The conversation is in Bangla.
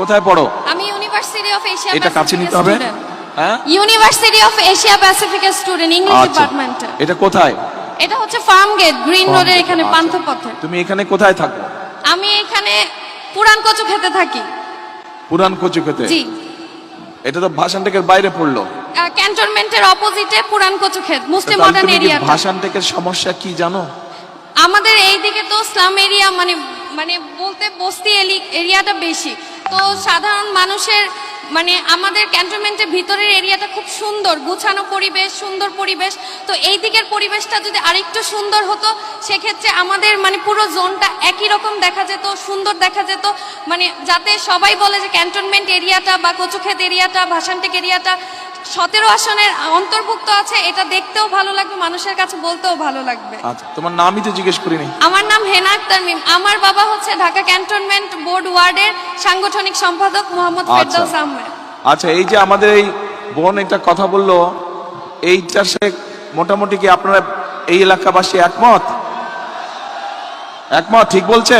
কোথায় পড়ো? আমি ইউনিভার্সিটি অফ এশিয়া এটা কাছে নিতে হবে। হ্যাঁ? ইউনিভার্সিটি অফ এশিয়া প্যাসিফিকের স্টুডেন্ট ইংলিশ ডিপার্টমেন্টে এটা কোথায়? এটা হচ্ছে ফার্ম গেট গ্রিন রোডের এখানে আচ্ছা। পান্থপথে। তুমি এখানে কোথায় থাকো? আমি এখানে পুরান কচু খেতে থাকি। পুরান কচু খেতে? জি। এটা তো ভাষান টেকের বাইরে পড়ল। ক্যান্টনমেন্টের অপোজিটে পুরান কচু ক্ষেত মুসলিম মডার্ন তুমি কি এরিয়াটা ভাষান টেকের সমস্যা কি জানো? আমাদের এই দিকে তো স্লাম এরিয়া মানে মানে বলতে বস্তি এরিয়াটা বেশি। তো সাধারণ মানুষের মানে আমাদের ক্যান্টনমেন্টের ভিতরের এরিয়াটা খুব সুন্দর, গুছানো পরিবেশ, সুন্দর পরিবেশ। তো এই দিকের পরিবেশটা যদি আরেকটু সুন্দর হতো, সেক্ষেত্রে আমাদের মানে পুরো জোনটা একই রকম দেখা যেত, সুন্দর দেখা যেত। মানে যাতে সবাই বলে যে ক্যান্টনমেন্ট এরিয়াটা বা কচুক্ষেত এরিয়াটা, ভাসানটেক এরিয়াটা সতেরো আসনের অন্তর্ভুক্ত আছে এটা দেখতেও ভালো লাগবে মানুষের কাছে বলতেও ভালো লাগবে। আচ্ছা তোমার নামই তো জিজ্ঞেস করিনি। আমার নাম হেনা আক্তার মিম। আমার বাবা হচ্ছে ঢাকা ক্যান্টনমেন্ট বোর্ড ওয়ার্ডের সাংগঠনিক সম্পাদক মোহাম্মদ আচ্ছা। ফেরদৌস আহমেদ। আচ্ছা এই যে আমাদের এই বোন একটা কথা বলল এইটা সে মোটামুটি কি আপনারা এই এলাকাবাসী একমত? একমত ঠিক বলছে?